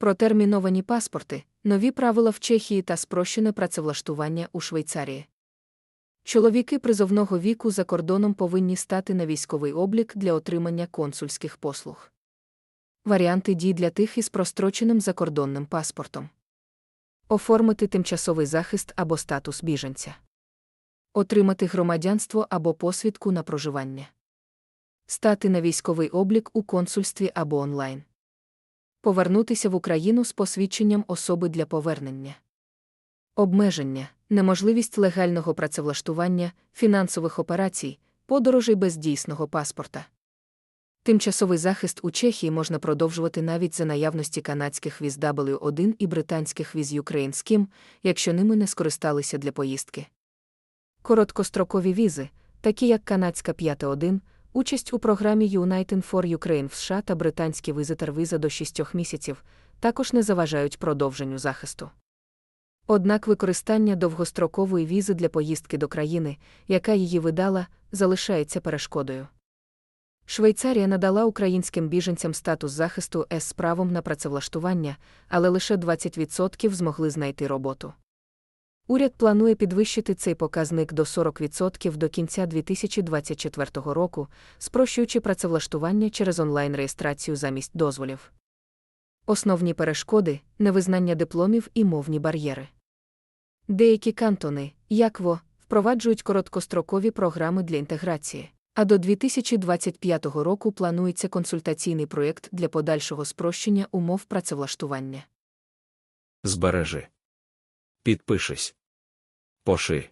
Протерміновані паспорти, нові правила в Чехії та спрощене працевлаштування у Швейцарії. Чоловіки призовного віку за кордоном повинні стати на військовий облік для отримання консульських послуг. Варіанти дій для тих із простроченим закордонним паспортом. Оформити тимчасовий захист або статус біженця. Отримати громадянство або посвідку на проживання. Стати на військовий облік у консульстві або онлайн. Повернутися в Україну з посвідченням особи для повернення. Обмеження, неможливість легального працевлаштування, фінансових операцій, подорожей без дійсного паспорта. Тимчасовий захист у Чехії можна продовжувати навіть за наявності канадських віз W1 і британських віз Scheme, якщо ними не скористалися для поїздки. Короткострокові візи, такі як канадська 5.1, участь у програмі United for Ukraine в США та британські візитер віза до 6 місяців, також не заважають продовженню захисту. Однак використання довгострокової візи для поїздки до країни, яка її видала, залишається перешкодою. Швейцарія надала українським біженцям статус захисту з правом на працевлаштування, але лише 20% змогли знайти роботу. Уряд планує підвищити цей показник до 40% до кінця 2024 року, спрощуючи працевлаштування через онлайн-реєстрацію замість дозволів. Основні перешкоди невизнання дипломів і мовні бар'єри. Деякі кантони, як ВО, впроваджують короткострокові програми для інтеграції, а до 2025 року планується консультаційний проєкт для подальшого спрощення умов працевлаштування. Збережи. Підпишись. Поширь.